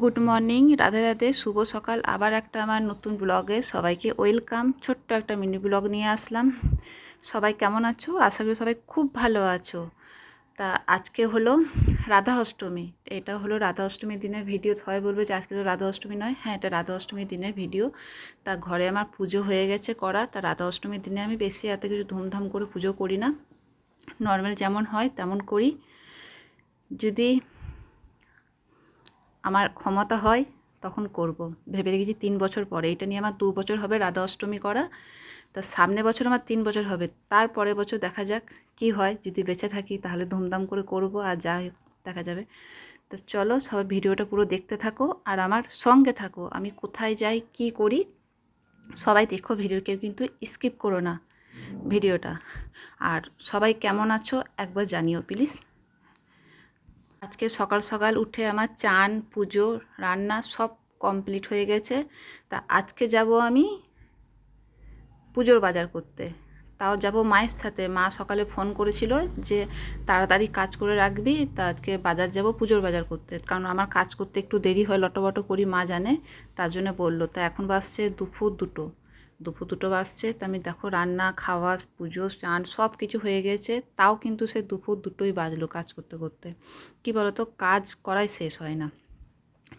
Good morning Radhe Radhe, শুভ সকাল। আবার একটা আমার নতুন ব্লগে সবাইকে ওয়েলকাম। ছোট্ট একটা মিনি ব্লগ নিয়ে আসলাম। সবাই কেমন আছো? আশা করি সবাই খুব ভালো আছো। তা আজকে হলো রাধা অষ্টমী। এটা হলো রাধা অষ্টমীর দিনের ভিডিও। সবাই বলবে যে আজকে তো রাধা অষ্টমী নয়। হ্যাঁ এটা রাধা অষ্টমীর দিনের ভিডিও। তা ঘরে আমার পুজো হয়ে গেছে করা। তা রাধা অষ্টমীর দিনে আমি বেশি এত কিছু ধুমধাম করে পুজো করি না। নর্মাল যেমন হয় তেমন করি। যদি আমার ক্ষমতা হয়, তখন করব। ভেবে রেখেছি তিন বছর পরে। এটা নিয়ে আমার দু বছর হবে রাধা অষ্টমী করা। তা সামনে বছর আমার তিন বছর হবে। তার পরের বছর দেখা যাক কি হয়। যদি বেঁচে থাকি তাহলে ধুমধাম করে করব আর যা দেখা যাবে। তো চলো সবাই ভিডিওটা পুরো দেখতে থাকো আর আমার সঙ্গে থাকো। আমি কোথায় যাই, কি করি, সবাই দেখো ভিডিও। কেউ কিন্তু স্কিপ করো না ভিডিওটা। আর সবাই কেমন আছো একবার জানিও প্লিজ। আজকে সকাল সকাল উঠে আমার চান, পুজো, রান্না সব কমপ্লিট হয়ে গেছে। তা আজকে যাব আমি পুজোর বাজার করতে। তাও যাব মায়ের সাথে। মা সকালে ফোন করেছিল যে তাড়াতাড়ি কাজ করে রাখবি, তা আজকে বাজার যাব পুজোর বাজার করতে। কারণ আমার কাজ করতে একটু দেরি হয়, লটোবটো করি মা জানে, তার জন্য বলল। তা এখন বাসছে দুপুর দুটো। দুপুর দুটো বাজছে, তা আমি দেখো রান্না, খাওয়া, পুজো, স্নান সব কিছু হয়ে গেছে, তাও কিন্তু সে দুপুর দুটোই বাজলো কাজ করতে করতে। কি বলতো, কাজ করাই শেষ হয় না।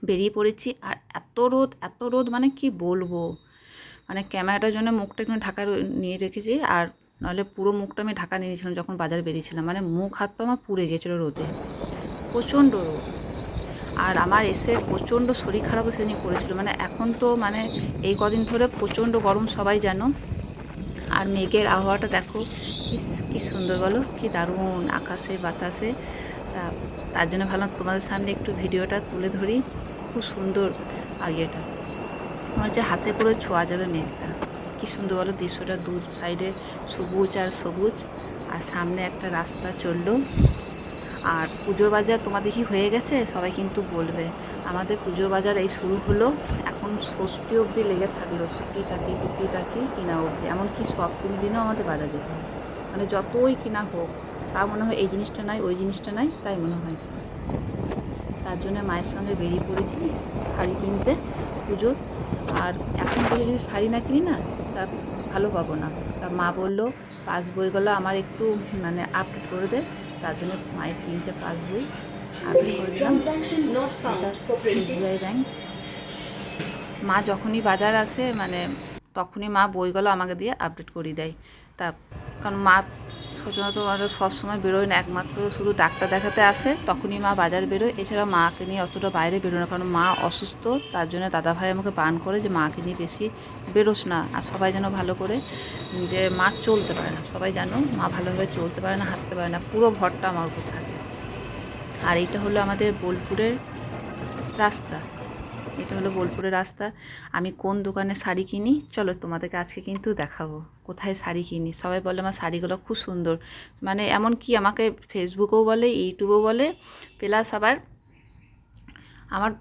বেরিয়ে পড়েছি আর এত রোদ এত রোদ মানে কি বলব? মানে ক্যামেরাটার জন্য মুখটা একটু ঢাকা নিয়ে রেখেছি আর নাহলে পুরো মুখটা আমি ঢাকা নিয়ে নিয়েছিলাম যখন বাজার বেরিয়েছিলাম। মানে মুখ, হাত, পা আমার পুড়ে গেছিল রোদে। প্রচণ্ড রোদ। আর আমার এসে প্রচণ্ড শরীর খারাপও সেদিন করেছিল। মানে এখন তো মানে এই কদিন ধরে প্রচণ্ড গরম সবাই জানো। আর মেঘের আবহাওয়াটা দেখো কি সুন্দর বলো, কি দারুণ আকাশে, বাতাসে। তা, তার জন্য ভাবলাম তোমাদের সামনে একটু ভিডিওটা তুলে ধরি। খুব সুন্দর আগেটা। মনে হচ্ছে হাতে করে ছোঁয়া যাবে মেঘটা। কি সুন্দর বলো, দৃশ্যটা দু সাইডে সবুজ আর সবুজ। আর সামনে একটা রাস্তা চলল। আর পুজোর বাজার তোমাদের কি হয়ে গেছে, সবাই কিন্তু বলবে। আমাদের পুজোর বাজার এই শুরু হলো, এখন ষষ্ঠী অবধি লেগে থাকল টুকি টাকি টুকি টাকি কিনা অবধি। এমনকি সপ্তমী দিনও আমাদের বাজার যেতে হয় মানে যতই কিনা হোক, তা মনে হয় এই জিনিসটা নাই, ওই জিনিসটা নাই, তাই মনে হয়। তার জন্য মায়ের সঙ্গে বেরিয়ে পড়েছি শাড়ি কিনতে পুজোর আর এখন থেকে যদি শাড়ি না কিনি না, তা ভালো পাবো না। তা মা বলল পাস বইগুলো আমার একটু মানে আপডেট করে দে। তার জন্য মায়ের তিনটে পাস বই আপডেট করে দিলাম। SBI bank. মা যখনই বাজার আসে মানে তখনই মা বইগুলো আমাকে দিয়ে আপডেট করিয়ে দেয়। তা, কারণ মা সাধারণত আরও সবসময় বেরোয় না, একমাত্র শুধু ডাক্তার দেখাতে আসে, তখনই মা বাজার বেরোয়। এছাড়া মাকে নিয়ে অতটা বাইরে বেরোয় না, কারণ মা অসুস্থ, তার জন্য দাদাভাই আমাকে বান করে যে মাকে নিয়ে বেশি বেরোস না, আর সবাই যেন ভালো করে যে মা চলতে পারে না। সবাই জানো, মা ভালোভাবে চলতে পারে না, হাঁটতে পারে না, পুরো ভরটা আমার উপর থাকে। আর এইটা হলো আমাদের বোলপুরের রাস্তা। এটা হলো বোলপুরের রাস্তা। আমি কোন দোকানে শাড়ি কিনি? চলো তোমাদেরকে আজকে কিন্তু দেখাবো। কোথায় শাড়ি কিনি? সবাই বলে, আমার শাড়িগুলো খুব সুন্দর। মানে এমন কি আমাকে ফেসবুকেও বলে ইউটিউবও বলে, প্লাস আবার আমার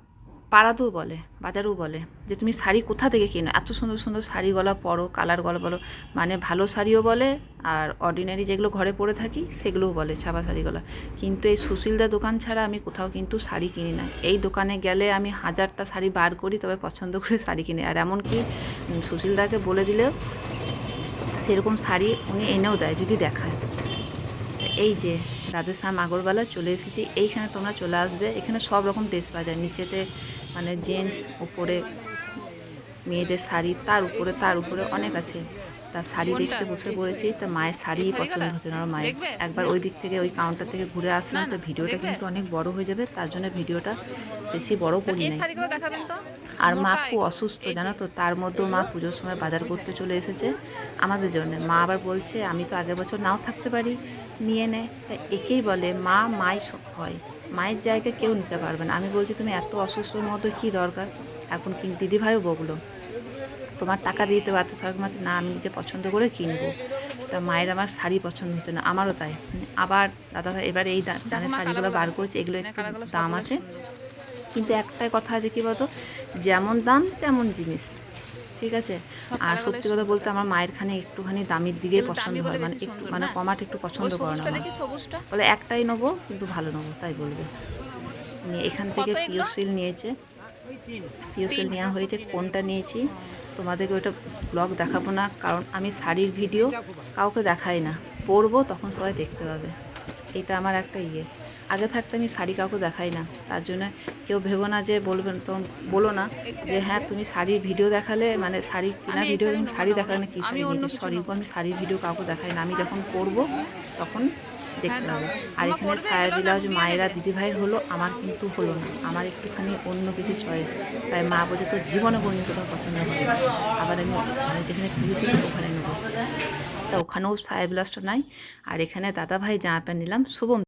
পাড়াতেও বলে, বাজারেও বলে যে, তুমি শাড়ি কোথা থেকে কিনো? এত সুন্দর সুন্দর শাড়ি গলা পরো কালার গলা বলো। মানে ভালো শাড়িও বলে আর অর্ডিনারি যেগুলো ঘরে পরে থাকি, সেগুলোও বলে ছাপা শাড়িগুলো কিন্তু এই সুশীলদা দোকান ছাড়া আমি কোথাও কিন্তু শাড়ি কিনি না। এই দোকানে গেলে আমি হাজারটা শাড়ি বার করি, তবে পছন্দ করে শাড়ি কিনি। আর এমনকি সুশীলদাকে বলে দিলেও সেরকম শাড়ি উনি এনেও দেয়, যদি দেখায়। এই যে রাধেশ্যাম আগরবালা চলে এসেছি। এইখানে তোমরা চলে আসবে। এখানে সব রকম ড্রেস পাওয়া যায়। নিচেতে মানে জেন্টস উপরে মেয়েদের শাড়ি তার উপরে তার উপরে অনেক আছে। তা শাড়ি দেখতে বসে পড়েছি তা মায়ের শাড়ি পছন্দ হচ্ছে না। মায়ের একবার ওই দিক থেকে ওই কাউন্টার থেকে ঘুরে আসলাম তো ভিডিওটা কিন্তু অনেক বড় হয়ে যাবে তার জন্য ভিডিওটা বেশি বড় করি নাই। আর মা খুব অসুস্থ জানো তো তার মধ্যেও মা পুজোর সময় বাজার করতে চলে এসেছে আমাদের জন্য। মা আবার বলছে আমি তো আগের বছর নাও থাকতে পারি। নিয়ে নেয় তা একেই বলে মা মাই হয় মায়ের জায়গায় কেউ নিতে পারবে না। আমি বলছি তুমি এত অসুস্থর মতো কী দরকার? এখন কি দিদিভাইও বকলো তোমার টাকা দিতে পারতো? সবাই মাঝে না আমি নিজে পছন্দ করে কিনবো। তা মায়ের আমার শাড়ি পছন্দ হতো না আমারও তাই। আবার দাদাভাই এবার এই দানের শাড়িগুলো বার করেছে এগুলো একটু দাম আছে। কিন্তু একটাই কথা আছে কি বলতো? যেমন দাম তেমন জিনিস। ঠিক আছে? আর সত্যি কথা বলতে আমার মায়ের খানে একটুখানি দামের দিকে পছন্দ হয় মানে একটু মানে কমাট একটু পছন্দ করে না। বলে একটাই নেব কিন্তু ভালো নেব তাই বলবে। নিয়ে এখান থেকে? পিওসিল নিয়েছে। পিওসেল নেওয়া হয়েছে কোনটা নিয়েছি? তোমাদেরকে ওইটা ব্লগ দেখাবো না কারণ আমি শাড়ির ভিডিও কাউকে দেখাই না। পরবো তখন সবাই দেখতে পাবে। এটা আমার একটা ইয়ে। আগে থাকতে আমি শাড়ি কাউকে দেখাই না। তার জন্য কেউ ভেবো না যে বলবেন তো বলো না যে হ্যাঁ তুমি শাড়ির ভিডিও দেখালে মানে শাড়ি কেনা ভিডিও তুমি শাড়ি দেখালে না। কী শাড়ি সরি আমি শাড়ির ভিডিও কাউকে দেখাই না। আমি যখন করব তখন দেখতে হবে। আর এখানে সায়া ব্লাউজ মায়েরা দিদিভাইয়ের হলো আমার কিন্তু হলো না। আমার একটুখানি অন্য কিছু চয়েস তাই মা বোঝে তোর জীবনে কোনদিন কোথাও পছন্দ হবে। আবার আমি মানে যেখানে পিউটি ওখানে নেব। তা ওখানেও সায়া ব্লাউজটা নাই। আর এখানে দাদাভাই জামা প্যান্ট নিলাম শুভম